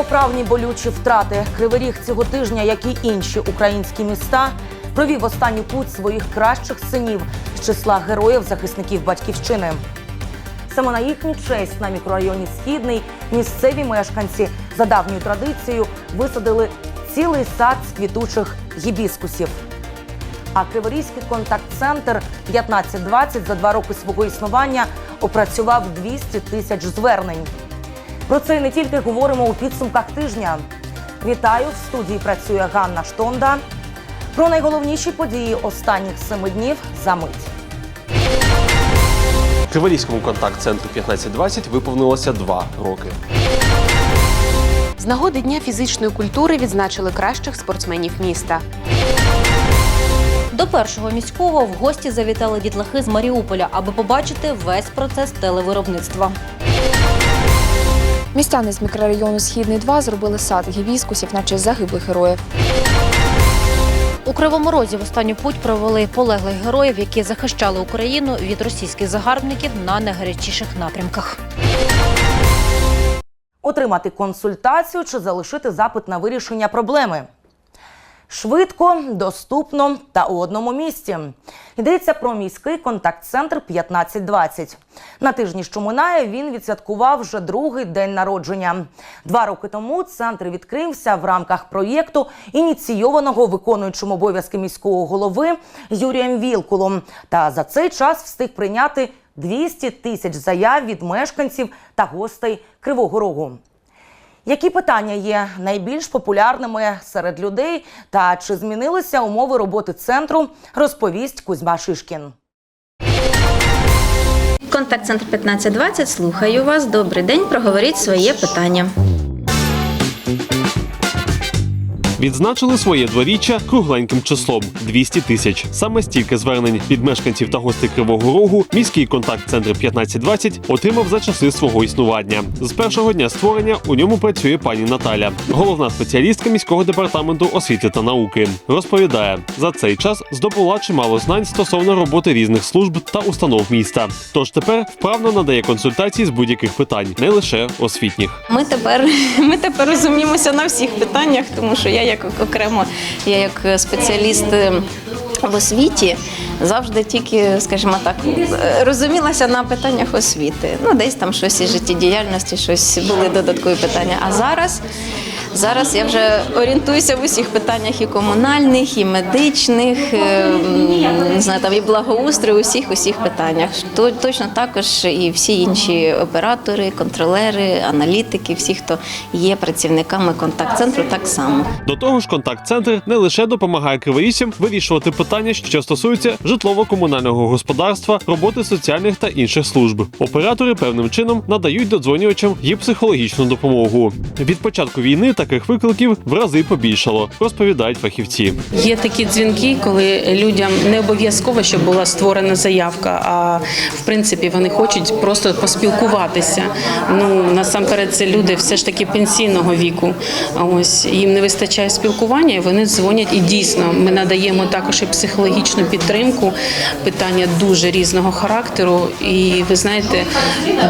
Непоправні болючі втрати. Кривий цього тижня, як і інші українські міста, провів останню путь своїх кращих синів з числа героїв захисників батьківщини. Саме на їхню честь на мікрорайоні Східний місцеві мешканці за давньою традицією висадили цілий сад з квітучих гібіскусів. А Криворізький контакт-центр 1520 за два роки свого існування опрацював 200 тисяч звернень. Про це не тільки говоримо у підсумках тижня. Вітаю в студії. Працює Ганна Штонда. Про найголовніші події останніх семи днів за мить. Криворізькому контакт-центру 1520 виповнилося два роки. З нагоди Дня фізичної культури відзначили кращих спортсменів міста. До першого міського в гості завітали дітлахи з Маріуполя, аби побачити весь процес телевиробництва. Містяни з мікрорайону Східний 2 зробили сад гівіскусів, наче загиблих героїв. У Кривому Розі в останню путь провели полеглих героїв, які захищали Україну від російських загарбників на найгарячіших напрямках. Отримати консультацію чи залишити запит на вирішення проблеми. Швидко, доступно та у одному місці. Йдеться про міський контакт-центр 1520. На тижні, що минає, він відсвяткував вже другий день народження. Два роки тому центр відкрився в рамках проєкту, ініційованого виконуючим обов'язки міського голови Юрієм Вілкулом. Та за цей час встиг прийняти 200 тисяч заяв від мешканців та гостей Кривого Рогу. Які питання є найбільш популярними серед людей та чи змінилися умови роботи центру, розповість Кузьма Шишкін. Контакт-центр 1520, слухаю вас. Добрий день, проговоріть своє питання. Відзначили своє дворіччя кругленьким числом 200 тисяч. Саме стільки звернень від мешканців та гостей Кривого Рогу міський контакт-центр 1520 отримав за часи свого існування. З першого дня створення у ньому працює пані Наталя, головна спеціалістка міського департаменту освіти та науки. Розповідає, за цей час здобула чимало знань стосовно роботи різних служб та установ міста. Тож тепер вправно надає консультації з будь-яких питань, не лише освітніх. Ми тепер, ми тепер розуміємося на всіх питаннях, тому що я як окремо, я як спеціаліст. е, В освіті завжди тільки, скажімо так, е, розумілася на питаннях освіти. Ну, десь там щось із життєдіяльності, щось були додаткові питання. А зараз, зараз я вже орієнтуюся в усіх питаннях і комунальних, і медичних, е, не знаю, там і благоустрою, усіх усіх питаннях. То точно також і всі інші оператори, контролери, аналітики, всі, хто є працівниками контакт-центру, так само. До того ж, контакт-центр не лише допомагає криворіжцям вирішувати питання, що стосуються житлово-комунального господарства, роботи соціальних та інших служб. Оператори певним чином надають додзвонювачам і психологічну допомогу. Від початку війни таких викликів в рази побільшало, розповідають фахівці. Є такі дзвінки, коли людям не обов'язково, щоб була створена заявка, а в принципі вони хочуть просто поспілкуватися. Ну насамперед, це люди все ж таки пенсійного віку. А ось їм не вистачає спілкування, і вони дзвонять. І дійсно, ми надаємо також і психологічну підтримку. Питання дуже різного характеру. І ви знаєте,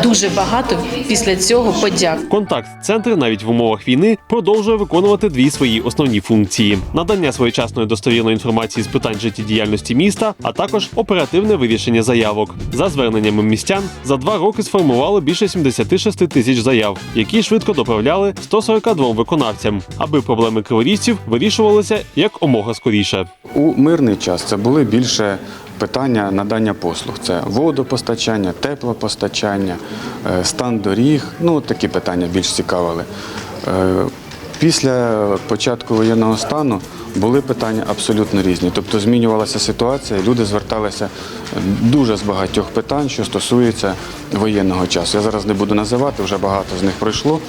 дуже багато після цього подяк. Контакт-центр навіть в умовах війни продовжує виконувати дві свої основні функції: надання своєчасної достовірної інформації з питань життєдіяльності міста, а також оперативне вирішення заявок. За зверненнями містян за два роки сформували більше 76 тисяч заяв, які швидко доправляли 142 виконавцям, аби проблеми криворіжців вирішувалися як омога скоріше. У мирний час це були більше питання надання послуг. Це водопостачання, теплопостачання, е, стан доріг. Ну, такі питання більш цікавили. Е, Після початку воєнного стану були питання абсолютно різні. Тобто змінювалася ситуація, люди зверталися дуже з багатьох питань, що стосується воєнного часу. Я зараз не буду називати, вже багато з них пройшло.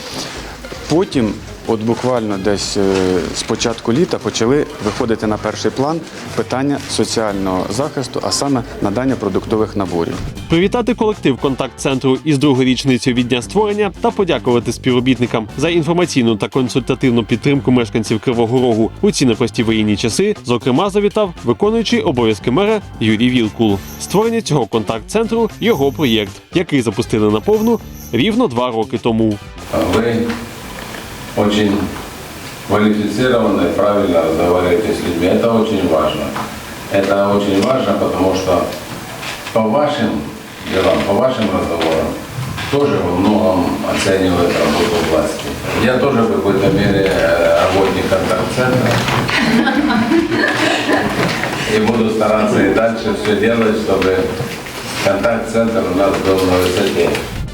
Потім, от буквально десь е, з початку літа, почали виходити на перший план питання соціального захисту, а саме надання продуктових наборів. Привітати колектив контакт-центру із другою річницею від дня створення та подякувати співробітникам за інформаційну та консультативну підтримку мешканців Кривого Рогу у ці непрості воєнні часи. Зокрема, завітав виконуючий обов'язки мера Юрій Вілкул. Створення цього контакт-центру його проєкт, який запустили на повну рівно два роки тому. Ви очень квалифицированно и правильно разговариваете с людьми. Это очень важно. Это очень важно, потому что по вашим делам, по вашим разговорам тоже во многом оценивают работу власти. Я тоже в какой-то мере э, работник контакт-центра. И буду стараться и дальше все делать, чтобы контакт-центр у нас был на высоте.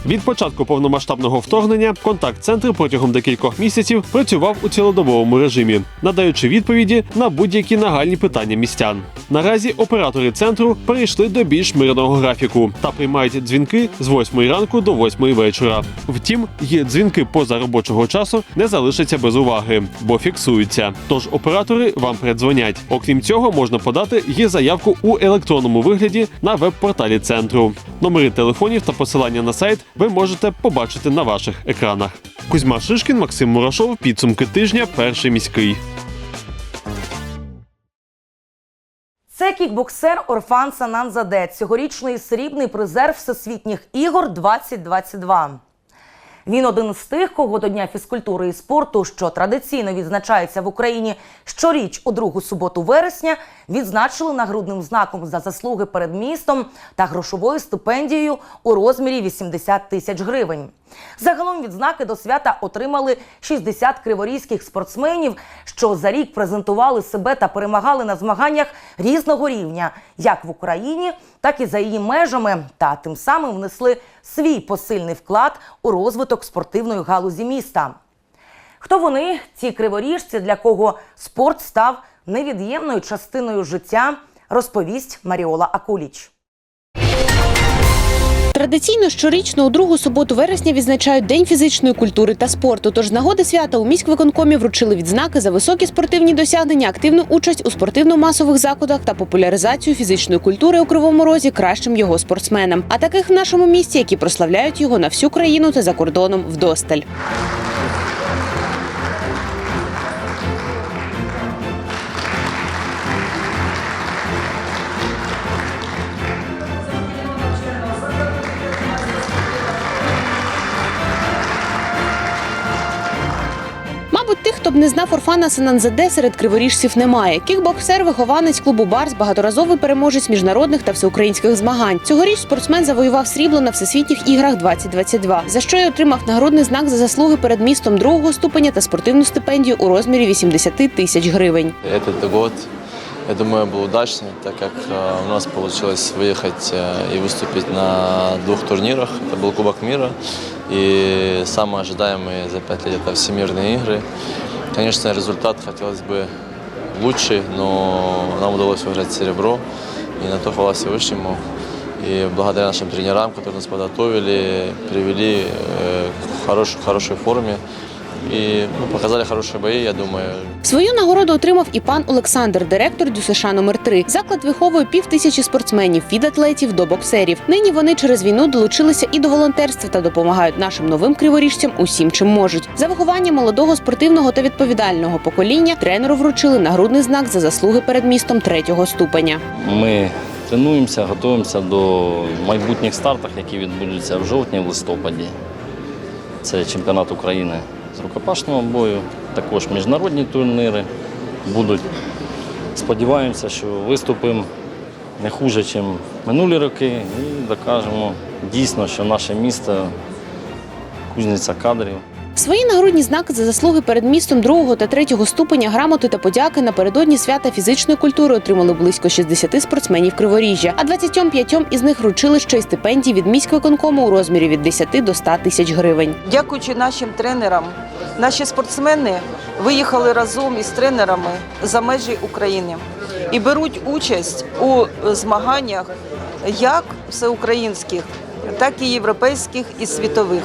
Від початку повномасштабного вторгнення контакт-центр протягом декількох місяців працював у цілодобовому режимі, надаючи відповіді на будь-які нагальні питання містян. Наразі оператори центру перейшли до більш мирного графіку та приймають дзвінки з 8 ранку до 8 вечора. Втім, є дзвінки поза робочого часу не залишаться без уваги, бо фіксуються. Тож оператори вам передзвонять. Окрім цього, можна подати є заявку у електронному вигляді на веб-порталі центру. Номери телефонів та посилання на сайт ви можете побачити на ваших екранах. Кузьма Шишкін, Максим Мурашов. Підсумки тижня. Перший міський. Це кікбоксер Орфан Сананзаде, цьогорічний срібний призер Всесвітніх ігор 2022. Він один з тих, кого до Дня фізкультури і спорту, що традиційно відзначається в Україні щоріч у другу суботу вересня, відзначили нагрудним знаком за заслуги перед містом та грошовою стипендією у розмірі 80 тисяч гривень. Загалом відзнаки до свята отримали 60 криворізьких спортсменів, що за рік презентували себе та перемагали на змаганнях різного рівня, як в Україні, так і за її межами, та тим самим внесли свій посильний вклад у розвиток спортивної галузі міста. Хто вони, ці криворіжці, для кого спорт став невід'ємною частиною життя, розповість Маріола Акуліч. Традиційно щорічно у другу суботу вересня відзначають День фізичної культури та спорту. Тож з нагоди свята у міськвиконкомі вручили відзнаки за високі спортивні досягнення, активну участь у спортивно-масових заходах та популяризацію фізичної культури у Кривому Розі кращим його спортсменам. А таких в нашому місті, які прославляють його на всю країну та за кордоном вдосталь. хто б не знав Орфана Сананзаде, серед криворіжців немає. Кікбоксер, вихованець клубу Барс, багаторазовий переможець міжнародних та всеукраїнських змагань. Цьогоріч спортсмен завоював срібло на всесвітніх іграх 2022, за що й отримав нагородний знак за заслуги перед містом другого ступеня та спортивну стипендію у розмірі 80 тисяч гривень. Этот год, я думаю, был удачный, так как э, у нас получилось выехать э, и выступить на двух турнирах. Это был Кубок мира и самые ожидаемые за пять лет это Всемирные игры. Конечно, результат хотелось бы лучший, но нам удалось выиграть серебро, и на то хвала Всевышнему. И благодаря нашим тренерам, которые нас подготовили, привели э, к хорош- хорошей форме и ну, показали хорошие бои, я думаю. Свою нагороду отримав і пан Олександр, директор ДЮСШ номер 3 Заклад виховує пів тисячі спортсменів від атлетів до боксерів. Нині вони через війну долучилися і до волонтерства та допомагають нашим новим криворіжцям усім, чим можуть. За виховання молодого спортивного та відповідального покоління тренеру вручили нагрудний знак за заслуги перед містом третього ступеня. Ми тренуємося, готуємося до майбутніх стартів, які відбудуться в жовтні, в листопаді. Це чемпіонат України з рукопашного бою, також міжнародні турніри будуть. Сподіваємося, що виступимо не хуже, ніж минулі роки, і докажемо дійсно, що наше місто кузниця кадрів. Свої нагрудні знаки за заслуги перед містом другого та третього ступеня грамоти та подяки напередодні свята фізичної культури отримали близько 60 спортсменів Криворіжжя, а 25 із них вручили ще й стипендії від міськвиконкому у розмірі від 10 до 100 тисяч гривень. Дякуючи нашим тренерам, наші спортсмени виїхали разом із тренерами за межі України і беруть участь у змаганнях як всеукраїнських, так і європейських і світових.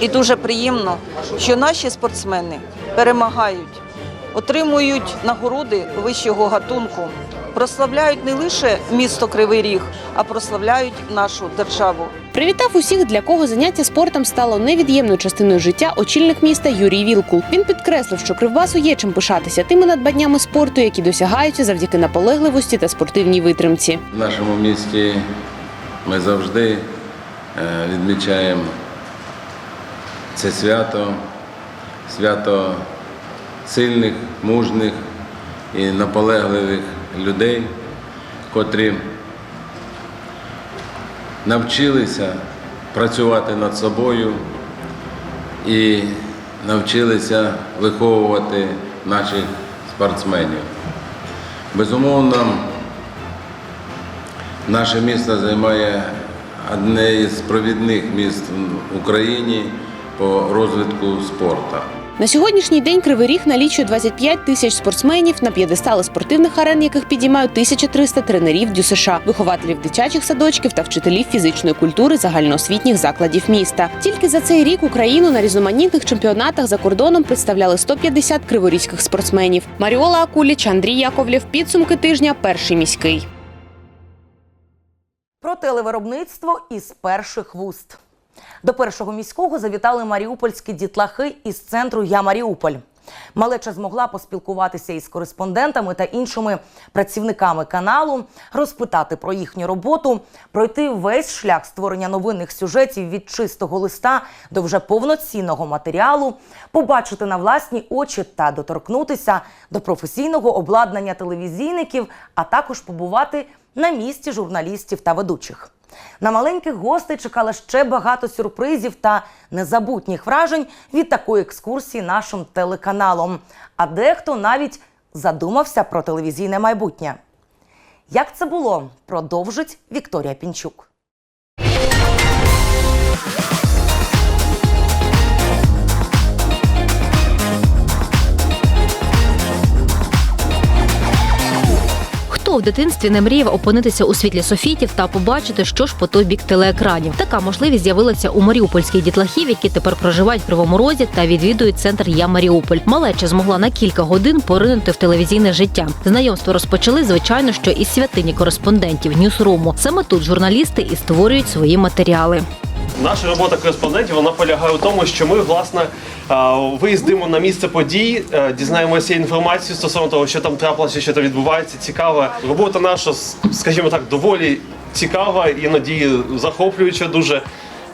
І дуже приємно, що наші спортсмени перемагають, отримують нагороди вищого гатунку, прославляють не лише місто Кривий Ріг, а прославляють нашу державу. Привітав усіх, для кого заняття спортом стало невід'ємною частиною життя. Очільник міста Юрій Вілкул. Він підкреслив, що Кривбасу є чим пишатися тими надбаннями спорту, які досягаються завдяки наполегливості та спортивній витримці. В нашому місті ми завжди е, відмічаємо це свято свято сильних, мужних і наполегливих людей, котрі навчилися працювати над собою і навчилися виховувати наших спортсменів. Безумовно, наше місто займає одне із провідних міст в Україні по розвитку спорту. На сьогоднішній день Кривий Ріг налічує 25 тисяч спортсменів на п'єдестали спортивних арен, яких підіймають 1300 тренерів ДЮСШ, вихователів дитячих садочків та вчителів фізичної культури загальноосвітніх закладів міста. Тільки за цей рік Україну на різноманітних чемпіонатах за кордоном представляли 150 криворізьких спортсменів. Маріола Акуліч, Андрій Яковлєв. Підсумки тижня. Перший міський. Про телевиробництво із перших вуст. До першого міського завітали маріупольські дітлахи із центру Я Маріуполь. Малеча змогла поспілкуватися із кореспондентами та іншими працівниками каналу, розпитати про їхню роботу, пройти весь шлях створення новинних сюжетів від чистого листа до вже повноцінного матеріалу, побачити на власні очі та доторкнутися до професійного обладнання телевізійників, а також побувати на місці журналістів та ведучих. На маленьких гостей чекали ще багато сюрпризів та незабутніх вражень від такої екскурсії нашим телеканалом. А дехто навіть задумався про телевізійне майбутнє. Як це було, продовжить Вікторія Пінчук. Хто в дитинстві не мріяв опинитися у світлі софітів та побачити, що ж по той бік телеекранів? Така можливість з'явилася у маріупольських дітлахів, які тепер проживають в Кривому Розі та відвідують центр Я Маріуполь. Малеча змогла на кілька годин поринути в телевізійне життя. Знайомство розпочали, звичайно, що із святині кореспондентів Ньюсруму. Саме тут журналісти і створюють свої матеріали. Наша робота кореспондентів вона полягає у тому, що ми власне виїздимо на місце подій, е, дізнаємося інформацію стосовно того, що там трапилося, що там відбувається. Цікава робота наша, скажімо так, доволі цікава, іноді захоплююча дуже.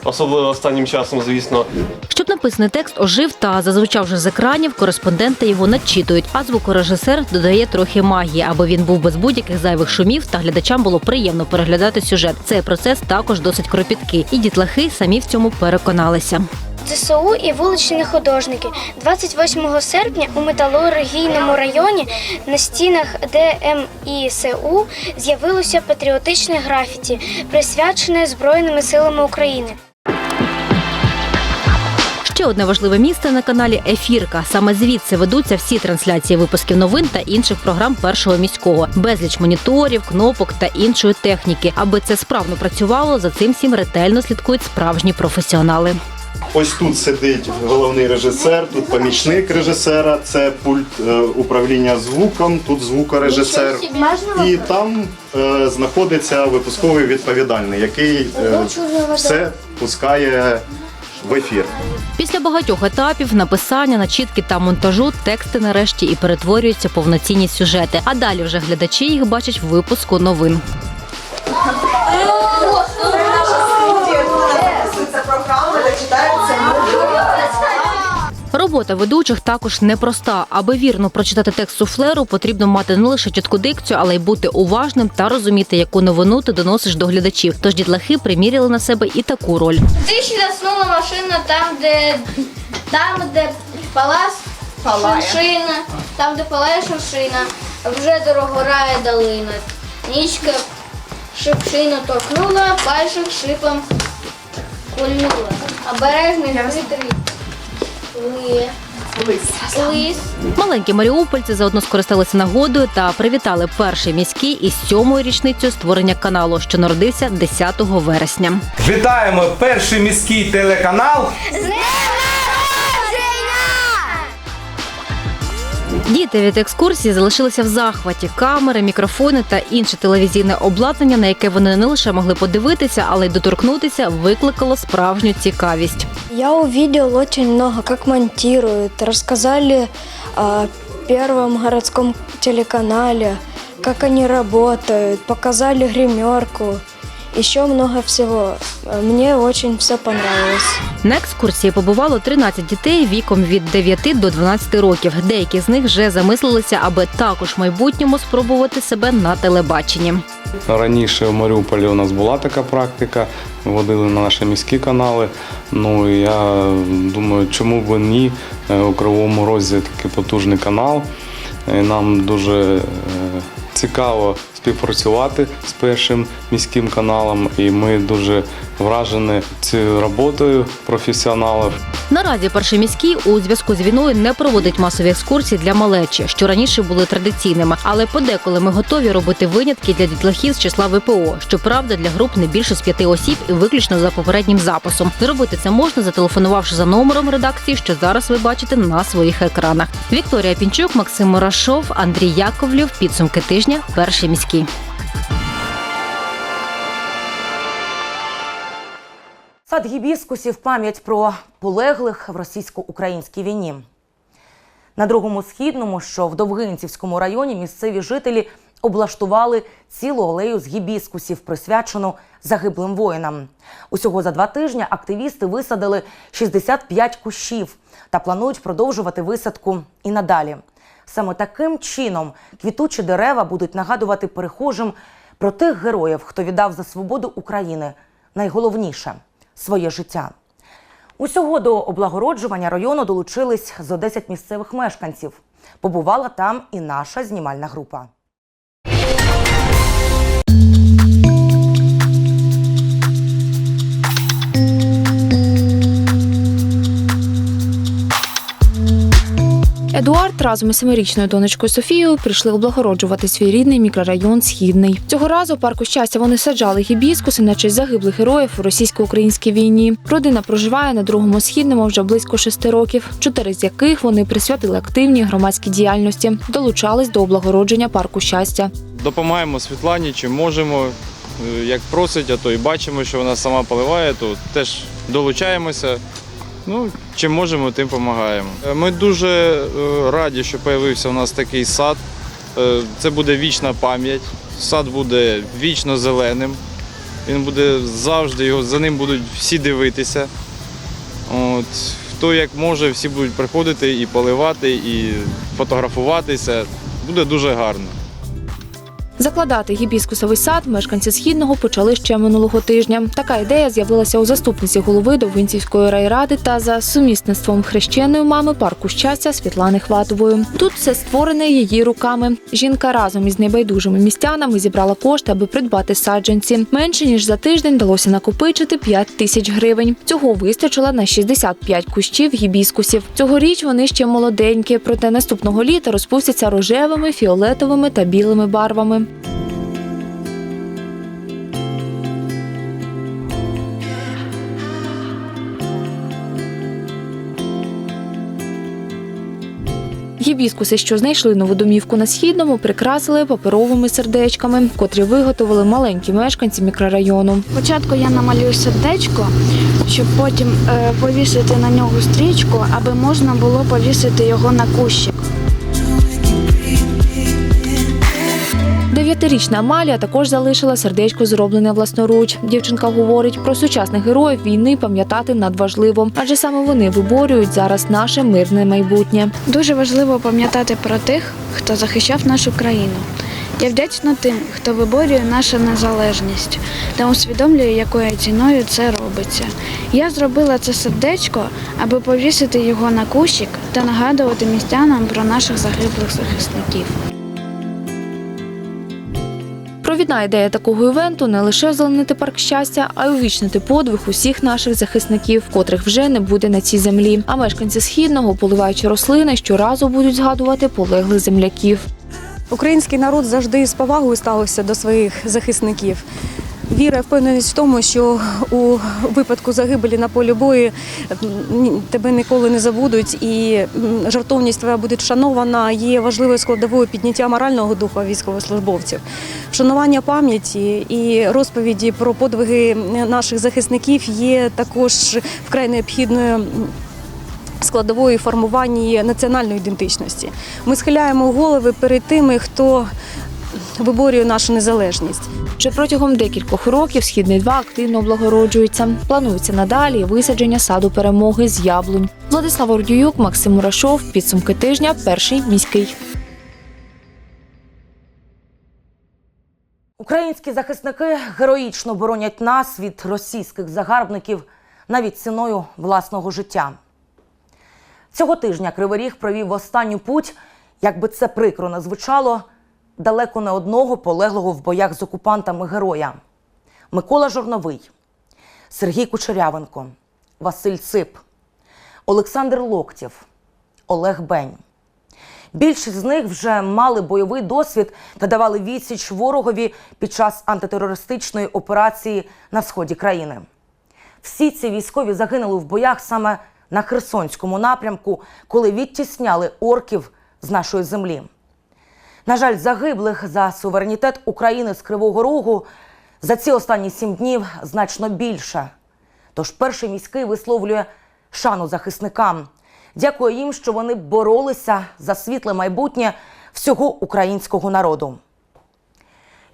Особливо останнім часом, звісно. Щоб написаний текст ожив та зазвучав вже з екранів, кореспонденти його начитують, а звукорежисер додає трохи магії, аби він був без будь-яких зайвих шумів та глядачам було приємно переглядати сюжет. Цей процес також досить кропіткий, і дітлахи самі в цьому переконалися. ЗСУ і вуличні художники. 28 серпня у металургійному районі на стінах ДМІСУ з'явилося патріотичне графіті, присвячене Збройними силами України. Ще одне важливе місце на каналі Ефірка. Саме звідси ведуться всі трансляції випусків новин та інших програм першого міського, безліч моніторів, кнопок та іншої техніки. Аби це справно працювало, за цим всім ретельно слідкують справжні професіонали. Ось тут сидить головний режисер, тут помічник режисера, це пульт е, управління звуком, тут звукорежисер. І там е, знаходиться випусковий відповідальний, який е, все пускає в ефір. Після багатьох етапів написання, начітки та монтажу тексти нарешті і перетворюються повноцінні сюжети. А далі вже глядачі їх бачать в випуску новин. Робота ведучих також непроста. Аби вірно прочитати текст суфлеру, потрібно мати не лише чітку дикцію, але й бути уважним та розуміти, яку новину ти доносиш до глядачів. Тож дітлахи приміряли на себе і таку роль. Тричі заснула машина там, де там, де палас шина, там, де палає шершина, вже дорогорає долина. Нічка шипшину торкнула, пальчик шипом кульнула. Обережний хитрий ли- лис. Маленькі маріупольці заодно скористалися нагодою та привітали перший міський із сьомою річницею створення каналу, що народився 10 вересня. Вітаємо перший міський телеканал. Діти від екскурсії залишилися в захваті. Камери, мікрофони та інше телевізійне обладнання, на яке вони не лише могли подивитися, але й доторкнутися, викликало справжню цікавість. Я увидел очень много, как монтируют. Рассказали о первом городском телеканале, как они работают, показали гримерку. Еще много всего. Мне очень все понравилось. На екскурсії побувало 13 дітей віком від 9 до 12 років. Деякі з них вже замислилися, аби також в майбутньому спробувати себе на телебаченні. Раніше в Маріуполі у нас була така практика, водили на наші міські канали. Ну і я думаю, чому б ні Е, у Кривому Розі такий потужний канал. Нам дуже е, цікаво співпрацювати з першим міським каналом, і ми дуже вражені цією роботою професіоналів. Наразі перший міський у зв'язку з війною не проводить масові екскурсії для малечі, що раніше були традиційними. Але подеколи ми готові робити винятки для дітлахів з числа ВПО. Щоправда, для груп не більше з п'яти осіб і виключно за попереднім записом. Зробити це можна, зателефонувавши за номером редакції, що зараз ви бачите на своїх екранах. Вікторія Пінчук, Максим Мурашов, Андрій Яковлів. Підсумки тижня. Перший міський. Сад гібіскусів пам'ять про полеглих в російсько-українській війні. На другому східному, що в Довгинцівському районі, місцеві жителі облаштували цілу алею з гібіскусів, присвячену загиблим воїнам. Усього за два тижні активісти висадили 65 кущів та планують продовжувати висадку і надалі. Саме таким чином квітучі дерева будуть нагадувати перехожим про тих героїв, хто віддав за свободу України найголовніше своє життя. Усього до облагороджування району долучились зо 10 місцевих мешканців. Побувала там і наша знімальна група. Едуард разом із семирічною донечкою Софією прийшли облагороджувати свій рідний мікрорайон Східний. Цього разу у парку щастя вони саджали гібіскуси на честь загиблих героїв у російсько-українській війні. Родина проживає на другому східному вже близько шести років, чотири з яких вони присвятили активній громадській діяльності, долучались до облагородження парку щастя. допомагаємо Світлані, чим можемо. Е, Як просить, а то і бачимо, що вона сама поливає, то теж долучаємося. Ну, чим можемо, тим допомагаємо. Е, Ми дуже е, раді, що з'явився у нас такий сад. Е, Це буде вічна пам'ять. Сад буде вічно зеленим. Він буде завжди, його, за ним будуть всі дивитися. От, хто як може, всі будуть приходити і поливати, і фотографуватися. Буде дуже гарно. Закладати гібіскусовий сад мешканці східного почали ще минулого тижня. Така ідея з'явилася у заступниці голови Довгинцівської райради та за сумісництвом хрещеної мами парку щастя Світлани Хватової. Тут все створене її руками. Жінка разом із небайдужими містянами зібрала кошти, аби придбати саджанці. Менше ніж за тиждень вдалося накопичити 5 тисяч гривень. Цього вистачило на 65 кущів гібіскусів. Цьогоріч вони ще молоденькі, проте наступного літа розпустяться рожевими, фіолетовими та білими барвами. Гібіскуси, що знайшли нову домівку на східному, прикрасили паперовими сердечками, котрі виготовили маленькі мешканці мікрорайону. Спочатку я намалюю сердечко, щоб потім е, повісити на нього стрічку, аби можна було повісити його на кущик. Дев'ятирічна Амалія також залишила сердечко зроблене власноруч. Дівчинка говорить, про сучасних героїв війни пам'ятати надважливо, адже саме вони виборюють зараз наше мирне майбутнє. Дуже важливо пам'ятати про тих, хто захищав нашу країну. Я вдячна тим, хто виборює нашу незалежність та усвідомлює, якою ціною це робиться. Я зробила це сердечко, аби повісити його на кущик та нагадувати містянам про наших загиблих захисників. Провідна ідея такого івенту не лише озеленити парк щастя, а й увічнити подвиг усіх наших захисників, котрих вже не буде на цій землі. А мешканці східного, поливаючи рослини, щоразу будуть згадувати полеглих земляків. Український народ завжди з повагою ставився до своїх захисників. Віра, впевненість в тому, що у випадку загибелі на полі бою тебе ніколи не забудуть, і жартовність твоя буде вшанована, є важливою складовою підняття морального духу військовослужбовців. Вшанування пам'яті і розповіді про подвиги наших захисників є також вкрай необхідною. м, складової формування національної ідентичності. Ми схиляємо голови перед тими, хто виборює нашу незалежність. Вже протягом декількох років східний 2 активно облагороджується. Планується надалі висадження саду перемоги з яблунь. Владислав Ордююк, Максим Мурашов. Підсумки тижня. Перший міський. Українські захисники героїчно боронять нас від російських загарбників навіть ціною власного життя. Цього тижня Кривий Ріг провів останню путь, як би це прикро не звучало, далеко не одного полеглого в боях з окупантами героя. Микола Жорновий, Сергій Кучерявенко, Василь Цип, Олександр Локтєв, Олег Бень. Більшість з них вже мали бойовий досвід та давали відсіч ворогові під час антитерористичної операції на сході країни. Всі ці військові загинули в боях саме на Херсонському напрямку, коли відтісняли орків з нашої землі. На жаль, загиблих за суверенітет України з Кривого Рогу за ці останні сім днів значно більше. Тож перший міський висловлює шану захисникам. Дякує їм, що вони боролися за світле майбутнє всього українського народу.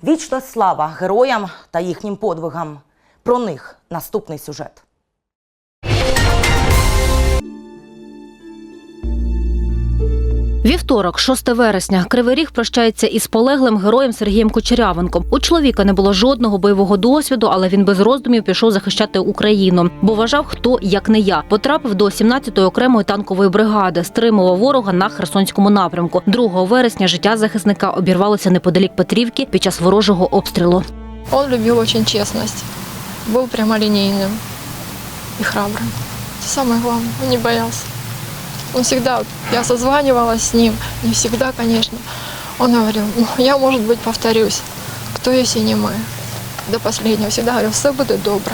Вічна слава героям та їхнім подвигам. Про них наступний сюжет. Вівторок, 6 вересня, Кривий Ріг прощається із полеглим героєм Сергієм Кучерявенком. У чоловіка не було жодного бойового досвіду, але він без роздумів пішов захищати Україну, бо вважав, хто як не я. Потрапив до 17-ї окремої танкової бригади, стримував ворога на Херсонському напрямку. 2 вересня життя захисника обірвалося неподалік Петрівки під час ворожого обстрілу. Он любил очень честность, был прямолинейным и храбрым. Это самое главное, он не боялся. Он всегда, я созванивалась с ним, не всегда, конечно, он говорил, ну, я, может быть, повторюсь, кто если не мы. До последнего всегда говорил, все будет добре.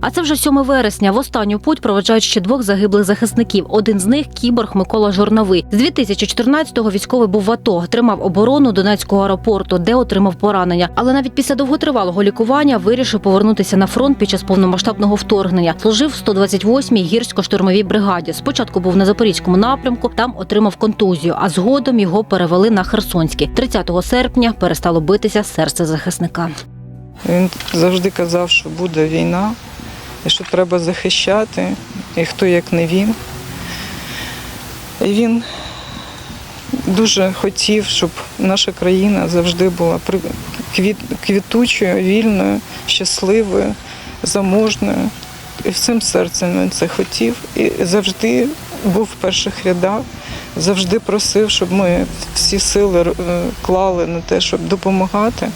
А це вже 7 вересня. В останню путь проведжають ще двох загиблих захисників. Один з них кіборг Микола Жорновий. З 2014-го військовий був в АТО, тримав оборону Донецького аеропорту, де отримав поранення. Але навіть після довготривалого лікування вирішив повернутися на фронт під час повномасштабного вторгнення. Служив в 128-й гірсько-штурмовій бригаді. Спочатку був на запорізькому напрямку, там отримав контузію, а згодом його перевели на Херсонський. 30 серпня перестало битися серце захисника. Він завжди казав, що буде війна, і що треба захищати, і хто як не він. І він дуже хотів, щоб наша країна завжди була квітучою, вільною, щасливою, заможною. І всім серцем він це хотів. І завжди був в перших рядах, завжди просив, щоб ми всі сили е, клали на те, щоб допомагати.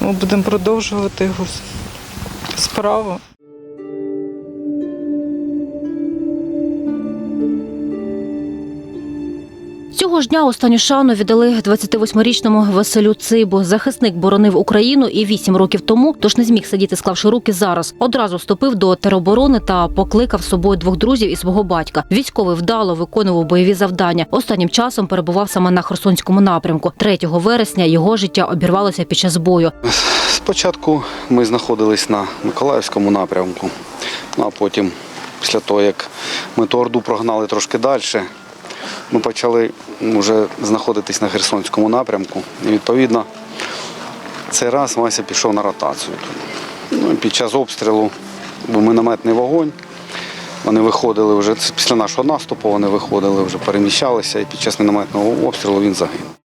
Ми будемо продовжувати його справу. Цього ж дня останню шану віддали 28-річному Василю Цибу. Захисник боронив Україну і 8 років тому, тож не зміг сидіти, склавши руки зараз. Одразу вступив до тероборони та покликав з собою двох друзів і свого батька. Військовий вдало виконував бойові завдання. Останнім часом перебував саме на Херсонському напрямку. 3 вересня його життя обірвалося під час бою. Спочатку ми знаходились на Миколаївському напрямку, ну а потім, після того, як ми ту орду прогнали трошки далі, ми почали вже знаходитись на Херсонському напрямку. І відповідно цей раз Вася пішов на ротацію. Ну, під час обстрілу був мінометний вогонь. Вони виходили вже після нашого наступу, вони виходили, вже переміщалися, і під час мінометного обстрілу він загинув.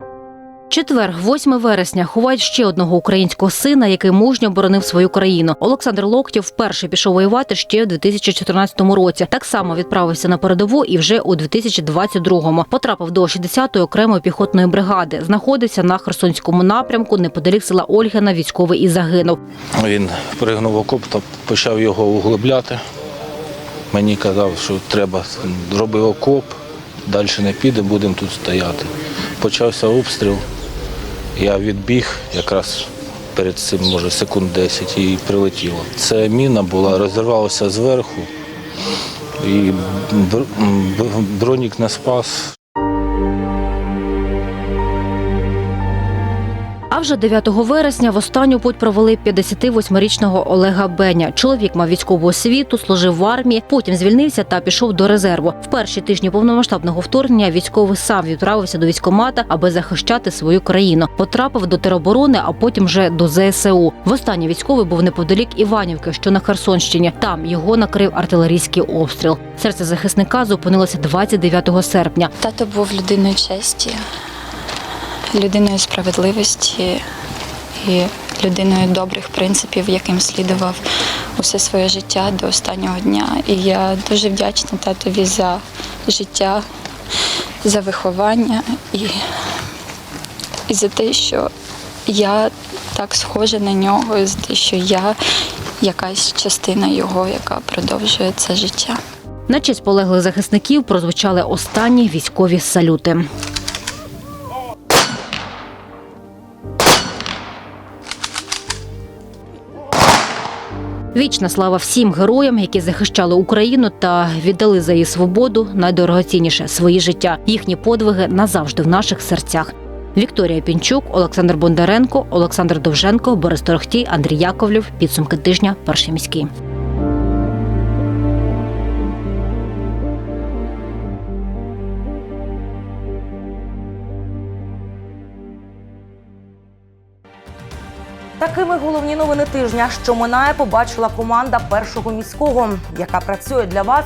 Четвер, 8 вересня, ховають ще одного українського сина, який мужньо боронив свою країну. Олександр Локтєв вперше пішов воювати ще у 2014 році. Так само відправився на передову і вже у 2022-му. Потрапив до 60-ї окремої піхотної бригади. Знаходився на Херсонському напрямку неподалік села Ольгина. Військовий і загинув. Він пригнув окоп та почав його углубляти. Мені казав, що треба роби окоп, далі не піде, будемо тут стояти. Почався обстріл. Я відбіг якраз перед цим, може, секунд 10 і прилетіло. Це міна була, розірвалася зверху, і бронік не спас. А вже 9 вересня в останню путь провели 58-річного Олега Беня. Чоловік мав військову освіту, служив в армії, потім звільнився та пішов до резерву. В перші тижні повномасштабного вторгнення військовий сам відправився до військомата, аби захищати свою країну. Потрапив до тероборони, а потім вже до ЗСУ. Востаннє військовий був неподалік Іванівки, що на Херсонщині. Там його накрив артилерійський обстріл. Серце захисника зупинилося 29 серпня. Тато був людиною честі, людиною справедливості і людиною добрих принципів, яким слідував усе своє життя до останнього дня. І я дуже вдячна татові за життя, за виховання і, і за те, що я так схожа на нього, і за те, що я якась частина його, яка продовжує це життя. На честь полеглих захисників прозвучали останні військові салюти. Вічна слава всім героям, які захищали Україну та віддали за її свободу найдорогоцінніше свої життя. Їхні подвиги назавжди в наших серцях. Вікторія Пінчук, Олександр Бондаренко, Олександр Довженко, Борис Торохтій, Андрій Яковлів. Підсумки тижня. Перший міський. Такими головні новини тижня, що минає, побачила команда першого міського, яка працює для вас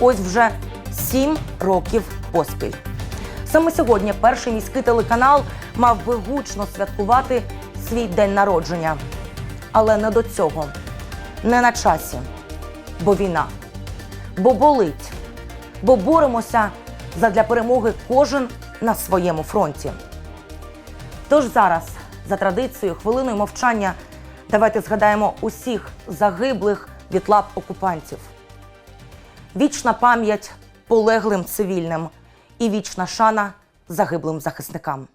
ось вже сім років поспіль. Саме сьогодні перший міський телеканал мав би гучно святкувати свій день народження. Але не до цього, не на часі, бо війна, бо болить, бо боремося задля перемоги кожен на своєму фронті. Тож зараз, за традицією, хвилиною мовчання, давайте згадаємо усіх загиблих від лап окупантів. Вічна пам'ять полеглим цивільним і вічна шана загиблим захисникам.